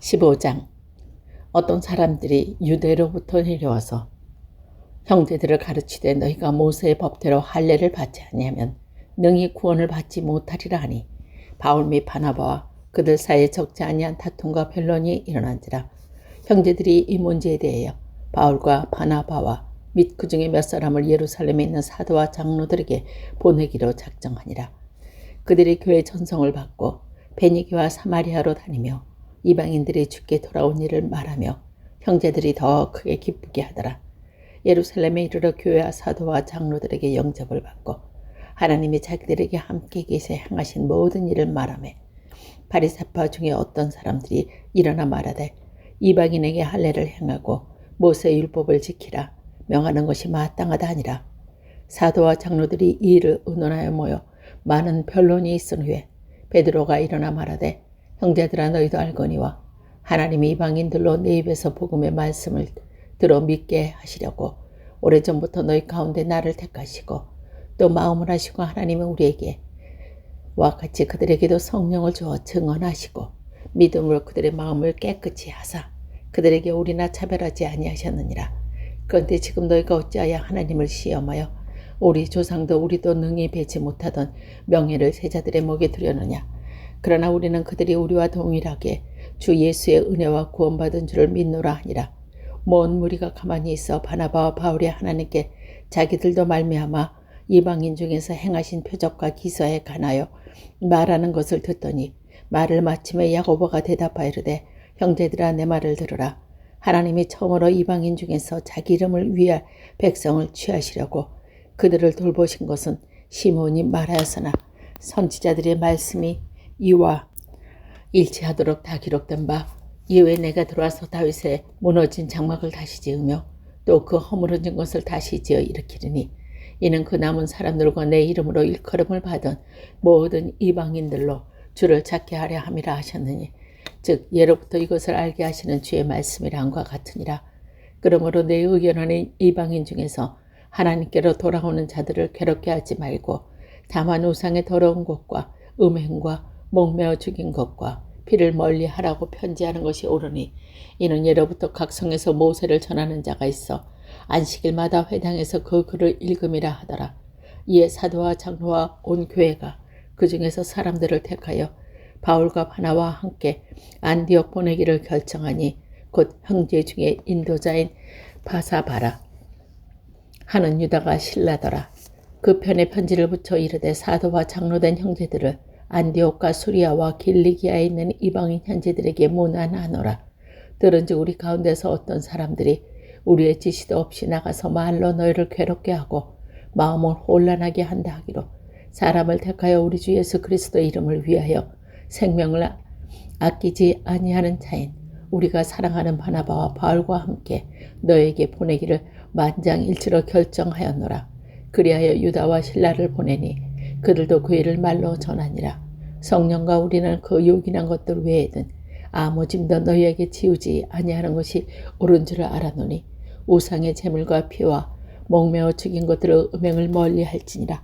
15장. 어떤 사람들이 유대로부터 내려와서 형제들을 가르치되 너희가 모세의 법대로 할례를 받지 아니하면 능히 구원을 받지 못하리라 하니 바울 및 바나바와 그들 사이에 적지 아니한 다툼과 변론이 일어난지라 형제들이 이 문제에 대하여 바울과 바나바와 및 그 중에 몇 사람을 예루살렘에 있는 사도와 장로들에게 보내기로 작정하니라. 그들이 교회 전성을 받고 베니기와 사마리아로 다니며 이방인들이 죽게 돌아온 일을 말하며 형제들이 더 크게 기쁘게 하더라. 예루살렘에 이르러 교회와 사도와 장로들에게 영접을 받고 하나님이 자기들에게 함께 계셔 행하신 모든 일을 말하며 바리사파 중에 어떤 사람들이 일어나 말하되 이방인에게 할례를 행하고 모세의 율법을 지키라 명하는 것이 마땅하다 하니라. 사도와 장로들이 이 일을 의논하여 모여 많은 변론이 있은 후에 베드로가 일어나 말하되 형제들아 너희도 알거니와 하나님이 이방인들로 내 입에서 복음의 말씀을 들어 믿게 하시려고 오래전부터 너희 가운데 나를 택하시고 또 마음을 하시고 하나님은 우리에게 와 같이 그들에게도 성령을 주어 증언하시고 믿음으로 그들의 마음을 깨끗이 하사 그들에게 우리나 차별하지 아니하셨느니라. 그런데 지금 너희가 어찌하여 하나님을 시험하여 우리 조상도 우리도 능히 배지 못하던 명예를 세자들의 목에 두려느냐. 그러나 우리는 그들이 우리와 동일하게 주 예수의 은혜와 구원받은 줄을 믿노라 하니라. 먼 무리가 가만히 있어 바나바와 바울이 하나님께 자기들도 말미암아 이방인 중에서 행하신 표적과 기사에 관하여 말하는 것을 듣더니 말을 마침에 야고보가 대답하여 이르되 형제들아 내 말을 들으라 하나님이 처음으로 이방인 중에서 자기 이름을 위할 백성을 취하시려고 그들을 돌보신 것은 시몬이 말하였으나 선지자들의 말씀이 이와 일치하도록 다 기록된 바 이후에 내가 들어와서 다윗의 무너진 장막을 다시 지으며 또 그 허물어진 것을 다시 지어 일으키리니 이는 그 남은 사람들과 내 이름으로 일컬음을 받은 모든 이방인들로 주를 찾게 하려 함이라 하셨느니 즉 예로부터 이것을 알게 하시는 주의 말씀이라 함과 같으니라. 그러므로 내 의견하는 이방인 중에서 하나님께로 돌아오는 자들을 괴롭게 하지 말고 다만 우상의 더러운 것과 음행과 목매어 죽인 것과 피를 멀리 하라고 편지하는 것이 옳으니 이는 예로부터 각 성에서 모세를 전하는 자가 있어 안식일마다 회당에서 그 글을 읽음이라 하더라. 이에 사도와 장로와 온 교회가 그 중에서 사람들을 택하여 바울과 바나와 함께 안디옥 보내기를 결정하니 곧 형제 중에 인도자인 바사바라 하는 유다가 신라더라. 그 편에 편지를 붙여 이르되 사도와 장로된 형제들을 안디옥과 수리아와 길리기아에 있는 이방인 현지들에게 모난하노라. 들은즉 우리 가운데서 어떤 사람들이 우리의 지시도 없이 나가서 말로 너희를 괴롭게 하고 마음을 혼란하게 한다 하기로 사람을 택하여 우리 주 예수 그리스도의 이름을 위하여 생명을 아끼지 아니하는 자인 우리가 사랑하는 바나바와 바울과 함께 너에게 보내기를 만장일치로 결정하였노라. 그리하여 유다와 신라를 보내니 그들도 그 일을 말로 전하니라. 성령과 우리는 그 요긴한 것들 외에는 아무 짐도 너희에게 지우지 아니하는 것이 옳은 줄을 알아노니 우상의 재물과 피와 목매어 죽인 것들의 음행을 멀리 할지니라.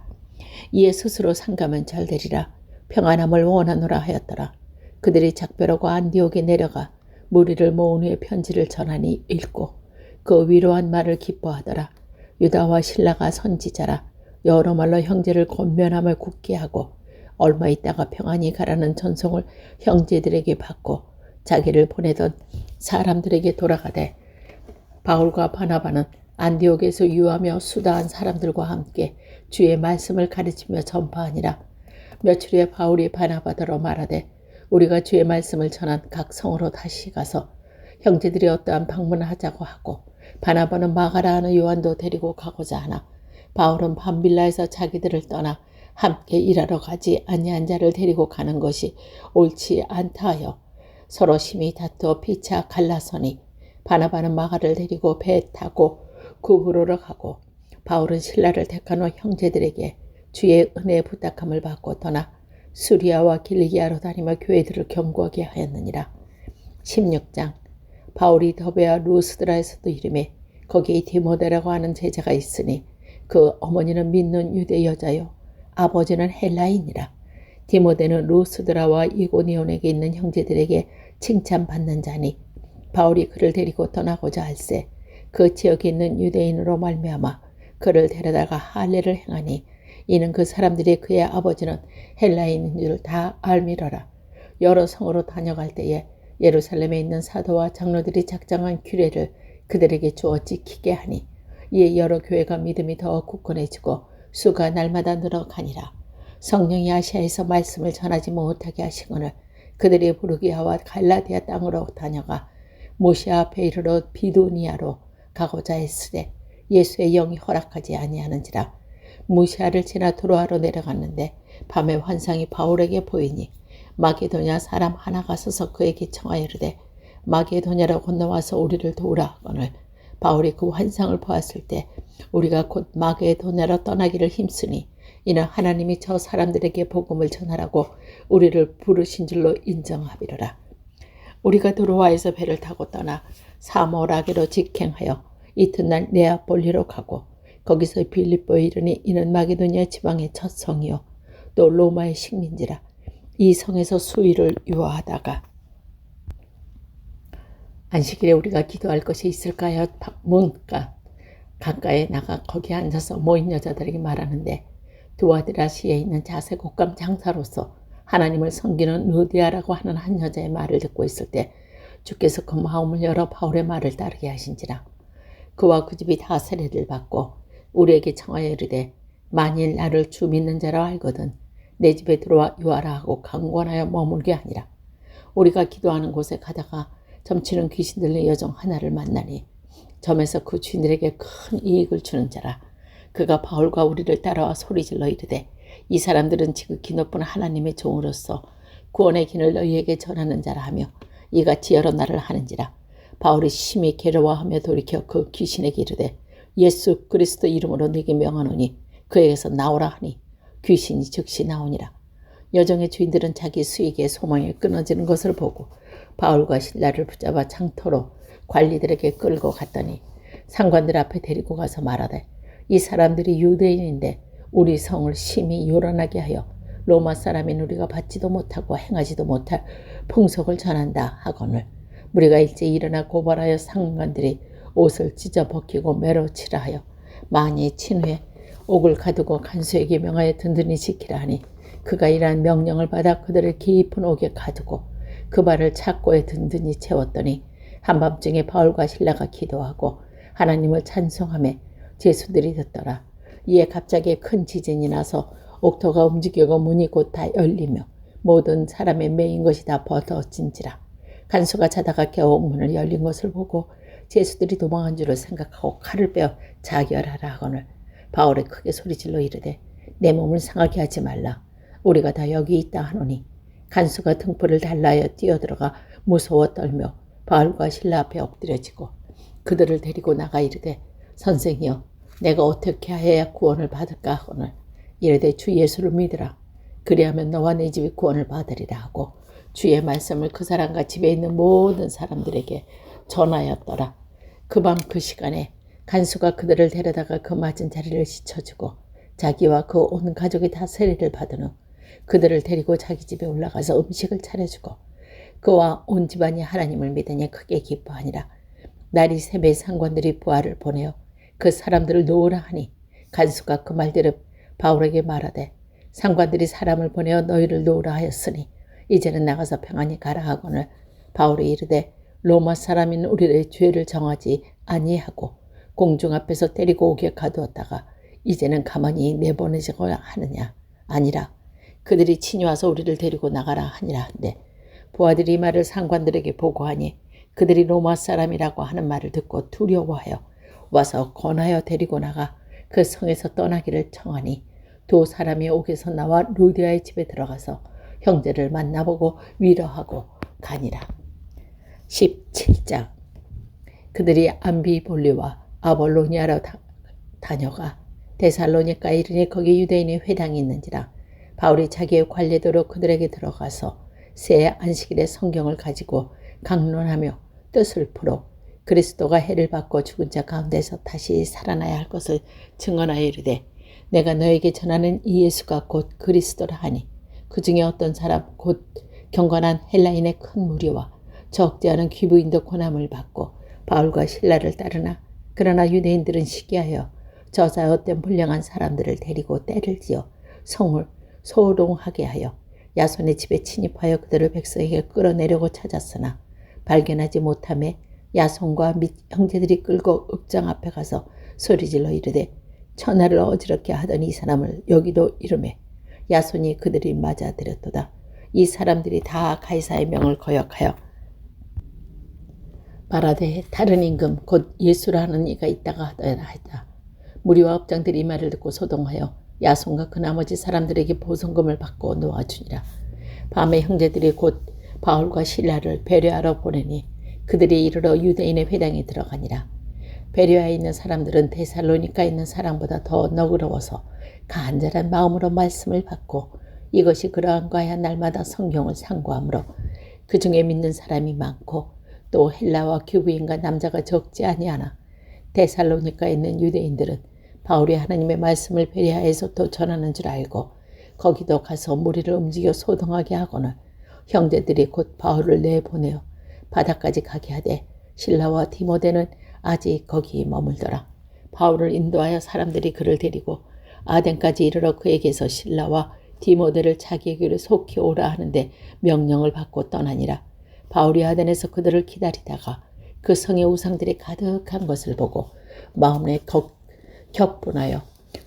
이에 스스로 상가면 잘 되리라. 평안함을 원하노라 하였더라. 그들이 작별하고 안디옥에 내려가 무리를 모은 후에 편지를 전하니 읽고 그 위로한 말을 기뻐하더라. 유다와 신라가 선지자라. 여러 말로 형제를 권면함을 굳게 하고 얼마 있다가 평안히 가라는 전송을 형제들에게 받고 자기를 보내던 사람들에게 돌아가되 바울과 바나바는 안디옥에서 유하며 수다한 사람들과 함께 주의 말씀을 가르치며 전파하니라. 며칠 후에 바울이 바나바더러 말하되 우리가 주의 말씀을 전한 각 성으로 다시 가서 형제들이 어떠한 방문을 하자고 하고 바나바는 마가라 하는 요한도 데리고 가고자 하나 바울은 밤빌라에서 자기들을 떠나 함께 일하러 가지 아니한 자를 데리고 가는 것이 옳지 않다 하여 서로 심히 다투어 피차 갈라서니 바나바는 마가를 데리고 배에 타고 구부로로 가고 바울은 신라를 택한 후 형제들에게 주의 은혜의 부탁함을 받고 떠나 수리아와 길리기아로 다니며 교회들을 경고하게 하였느니라. 16장 바울이 더베와 루스드라에서도 이름에 거기에 디모데라고 하는 제자가 있으니 그 어머니는 믿는 유대 여자요 아버지는 헬라인이라. 디모데는 루스드라와 이고니온에게 있는 형제들에게 칭찬받는 자니 바울이 그를 데리고 떠나고자 할세 그 지역에 있는 유대인으로 말미암아 그를 데려다가 할례를 행하니 이는 그 사람들이 그의 아버지는 헬라인인 줄 다 알미러라 여러 성으로 다녀갈 때에 예루살렘에 있는 사도와 장로들이 작정한 규례를 그들에게 주어 지키게 하니 이에 여러 교회가 믿음이 더 굳건해지고 수가 날마다 늘어가니라. 성령이 아시아에서 말씀을 전하지 못하게 하시거늘 그들이 부르기아와 갈라디아 땅으로 다녀가 모시아 앞에 이르러 비도니아로 가고자 했으되 예수의 영이 허락하지 아니하는지라 무시아를 지나 도로아로 내려갔는데 밤에 환상이 바울에게 보이니 마게도냐 사람 하나가 서서 그에게 청하여 이르되 마게도냐로 건너와서 우리를 도우라 하거늘 바울이 그 환상을 보았을 때 우리가 곧 마게도냐로 떠나기를 힘쓰니 이는 하나님이 저 사람들에게 복음을 전하라고 우리를 부르신 줄로 인정하비로라. 우리가 도로와에서 배를 타고 떠나 사모라게로 직행하여 이튿날 네아폴리로 가고 거기서 빌립보에 이르니 이는 마게도냐 지방의 첫 성이요 또 로마의 식민지라 이 성에서 수위를 유화하다가 안식일에 우리가 기도할 것이 있을까요? 문가 강가에 나가 거기 앉아서 모인 여자들에게 말하는데 두아드라시에 있는 자세 곡감 장사로서 하나님을 섬기는 루디아라고 하는 한 여자의 말을 듣고 있을 때 주께서 그 마음을 열어 바울의 말을 따르게 하신지라 그와 그 집이 다 세례를 받고 우리에게 청하여 이르되 만일 나를 주 믿는 자라 알거든 내 집에 들어와 유하라 하고 강권하여 머물게 하니라 우리가 기도하는 곳에 가다가 점치는 귀신들의 여정 하나를 만나니 점에서 그 주인들에게 큰 이익을 주는 자라. 그가 바울과 우리를 따라와 소리질러 이르되 이 사람들은 지극히 높은 하나님의 종으로서 구원의 길을 너희에게 전하는 자라 하며 이같이 여러 날을 하는지라. 바울이 심히 괴로워하며 돌이켜 그 귀신에게 이르되 예수 그리스도 이름으로 네게 명하노니 그에게서 나오라 하니 귀신이 즉시 나오니라 여정의 주인들은 자기 수익의 소망이 끊어지는 것을 보고 바울과 신라를 붙잡아 장터로 관리들에게 끌고 갔더니 상관들 앞에 데리고 가서 말하되 이 사람들이 유대인인데 우리 성을 심히 요란하게 하여 로마 사람인 우리가 받지도 못하고 행하지도 못할 풍속을 전한다 하거늘. 우리가 일제 일어나 고발하여 상관들이 옷을 찢어 벗기고 매로 치라 하여 많이 친 후에 옥을 가두고 간수에게 명하여 든든히 지키라 하니 그가 이러한 명령을 받아 그들을 깊은 옥에 가두고 그 발을 착고에 든든히 채웠더니 한밤중에 바울과 신라가 기도하고 하나님을 찬송하며 제수들이 듣더라. 이에 갑자기 큰 지진이 나서 옥토가 움직이고 문이 곧 다 열리며 모든 사람의 매인 것이 다 벗어진지라. 간수가 자다가 겨우 문을 열린 것을 보고 제수들이 도망한 줄을 생각하고 칼을 빼어 자결하라 하거늘 바울이 크게 소리질러 이르되 내 몸을 상하게 하지 말라. 우리가 다 여기 있다 하노니 간수가 등불을 달라여 뛰어들어가 무서워 떨며 바울과 신라 앞에 엎드려지고 그들을 데리고 나가 이르되 선생이여 내가 어떻게 해야 구원을 받을까 하거늘. 이르되 주 예수를 믿으라. 그리하면 너와 내 집이 구원을 받으리라 하고 주의 말씀을 그 사람과 집에 있는 모든 사람들에게 전하였더라. 그밤그 시간에 간수가 그들을 데려다가 그 맞은 자리를 씻어주고 자기와 그 온 가족이 다 세례를 받은 후 그들을 데리고 자기 집에 올라가서 음식을 차려주고 그와 온 집안이 하나님을 믿으니 크게 기뻐하니라. 날이 새배 상관들이 부하를 보내어 그 사람들을 놓으라 하니 간수가 그 말대로 바울에게 말하되 상관들이 사람을 보내어 너희를 놓으라 하였으니 이제는 나가서 평안히 가라 하거늘 바울이 이르되 로마 사람인 우리의 죄를 정하지 아니하고 공중 앞에서 때리고 오게 가두었다가 이제는 가만히 내보내지고 하느냐 아니라 그들이 친히 와서 우리를 데리고 나가라 하니라 한데 부하들이 말을 상관들에게 보고하니 그들이 로마 사람이라고 하는 말을 듣고 두려워하여 와서 권하여 데리고 나가 그 성에서 떠나기를 청하니 두 사람이 옥에서 나와 루디아의 집에 들어가서 형제를 만나보고 위로하고 가니라. 17장 그들이 암비볼리와 아볼로니아로 다, 다녀가 데살로니카에 이르니 거기 유대인의 회당이 있는지라. 바울이 자기의 관례대로 그들에게 들어가서 새 안식일의 성경을 가지고 강론하며 뜻을 풀어 그리스도가 해를 받고 죽은 자 가운데서 다시 살아나야 할 것을 증언하여 이르되 내가 너에게 전하는 이 예수가 곧 그리스도라 하니 그 중에 어떤 사람 곧 경건한 헬라인의 큰 무리와 적지 않은 귀부인도 고난을 받고 바울과 신라를 따르나 그러나 유대인들은 시기하여 저자 헛된 불량한 사람들을 데리고 때를 지어 성을 소동하게 하여 야손의 집에 침입하여 그들을 백성에게 끌어내려고 찾았으나 발견하지 못함에 야손과 및 형제들이 끌고 읍장 앞에 가서 소리질러 이르되 천하를 어지럽게 하던 이 사람을 여기도 이름에 야손이 그들이 맞아들였도다. 이 사람들이 다 가이사의 명을 거역하여 말하되 다른 임금 곧 예수라는 이가 있다가 했다. 무리와 업장들이 이 말을 듣고 소동하여 야손과 그 나머지 사람들에게 보성금을 받고 놓아주니라. 밤에 형제들이 곧 바울과 신라를 배려하러 보내니 그들이 이르러 유대인의 회당에 들어가니라. 배려하에 있는 사람들은 데살로니카에 있는 사람보다 더 너그러워서 간절한 마음으로 말씀을 받고 이것이 그러한 과야 날마다 성경을 상고하므로 그 중에 믿는 사람이 많고 또 헬라와 교부인과 남자가 적지 아니하나 데살로니카에 있는 유대인들은 바울이 하나님의 말씀을 또 전하는 줄 알고 거기도 가서 무리를 움직여 소동하게 하거늘 형제들이 곧 바울을 내보내어 바다까지 가게 하되 신라와 디모데는 아직 거기 머물더라. 바울을 인도하여 사람들이 그를 데리고 아덴까지 이르러 그에게서 신라와 디모데를 자기에게로 속히 오라 하는데 명령을 받고 떠나니라. 바울이 아덴에서 그들을 기다리다가 그 성의 우상들이 가득한 것을 보고 마음에 격, 격분하여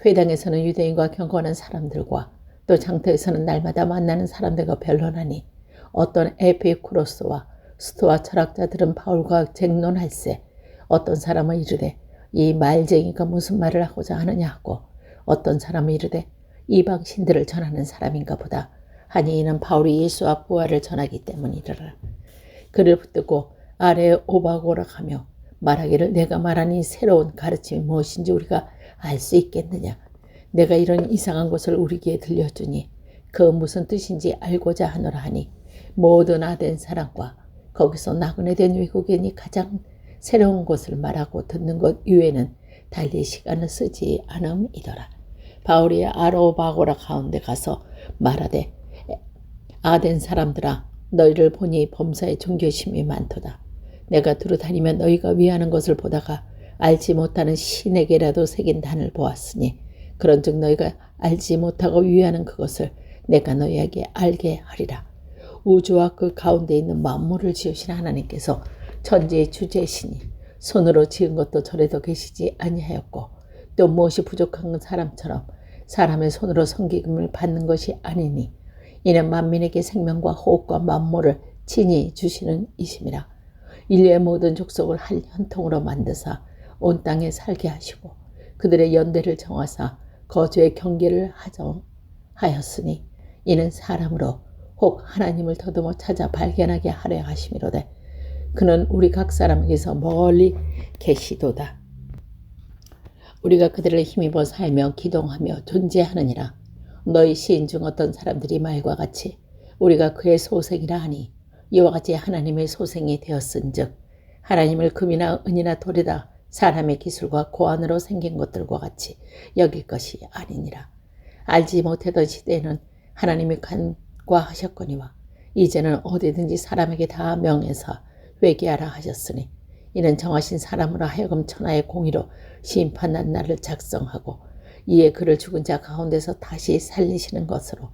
회당에서는 유대인과 경건한 사람들과 또 장터에서는 날마다 만나는 사람들과 변론하니 어떤 에피쿠로스와 스토아 철학자들은 바울과 쟁론할세 어떤 사람은 이르되 이 말쟁이가 무슨 말을 하고자 하느냐 하고 어떤 사람은 이르되 이방 신들을 전하는 사람인가 보다. 하니 이는 바울이 예수와 부활을 전하기 때문이라 그를 붙들고 아래에 오박오락하며 말하기를 내가 말하니 새로운 가르침이 무엇인지 우리가 알 수 있겠느냐 내가 이런 이상한 것을 우리에게 들려주니 그 무슨 뜻인지 알고자 하노라 하니 모든 아된 사람과 거기서 나그네 된 외국인이 가장 새로운 것을 말하고 듣는 것 이외에는 달리 시간을 쓰지 않음이더라. 바울이 아로바고라 가운데 가서 말하되 아된 사람들아 너희를 보니 범사에 종교심이 많도다. 내가 두루 다니며 너희가 위하는 것을 보다가 알지 못하는 신에게라도 새긴 단을 보았으니 그런즉 너희가 알지 못하고 위하는 그것을 내가 너희에게 알게 하리라. 우주와 그 가운데 있는 만물을 지으신 하나님께서 천지의 주제시니 손으로 지은 것도 절에도 계시지 아니하였고 또 무엇이 부족한 사람처럼 사람의 손으로 섬김을 받는 것이 아니니 이는 만민에게 생명과 호흡과 만물을 친히 주시는 이심이라 인류의 모든 족속을 한 현통으로 만드사 온 땅에 살게 하시고 그들의 연대를 정하사 거주의 경계를 하정하였으니 이는 사람으로 혹 하나님을 더듬어 찾아 발견하게 하려 하심이로되 그는 우리 각 사람에게서 멀리 계시도다. 우리가 그들을 힘입어 살며 기동하며 존재하느니라. 너희 시인 중 어떤 사람들이 말과 같이 우리가 그의 소생이라 하니 이와 같이 하나님의 소생이 되었은즉 하나님을 금이나 은이나 돌이다 사람의 기술과 고안으로 생긴 것들과 같이 여길 것이 아니니라. 알지 못하던 시대에는 하나님이 간 과하셨거니와 이제는 어디든지 사람에게 다 명해서 회개하라 하셨으니 이는 정하신 사람으로 하여금 천하의 공의로 심판난 날을 작성하고 이에 그를 죽은 자 가운데서 다시 살리시는 것으로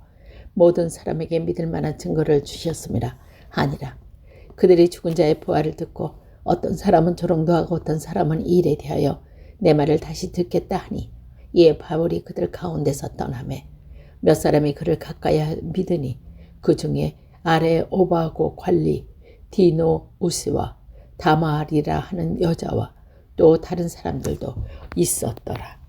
모든 사람에게 믿을 만한 증거를 주셨습니다. 하니라. 그들이 죽은 자의 부활을 듣고 어떤 사람은 조롱도 하고 어떤 사람은 이 일에 대하여 내 말을 다시 듣겠다 하니 이에 바울이 그들 가운데서 떠나매 몇 사람이 그를 가까이 믿으니 그 중에 아래 오바고 관리 디노 우스와 다마리라 하는 여자와 또 다른 사람들도 있었더라.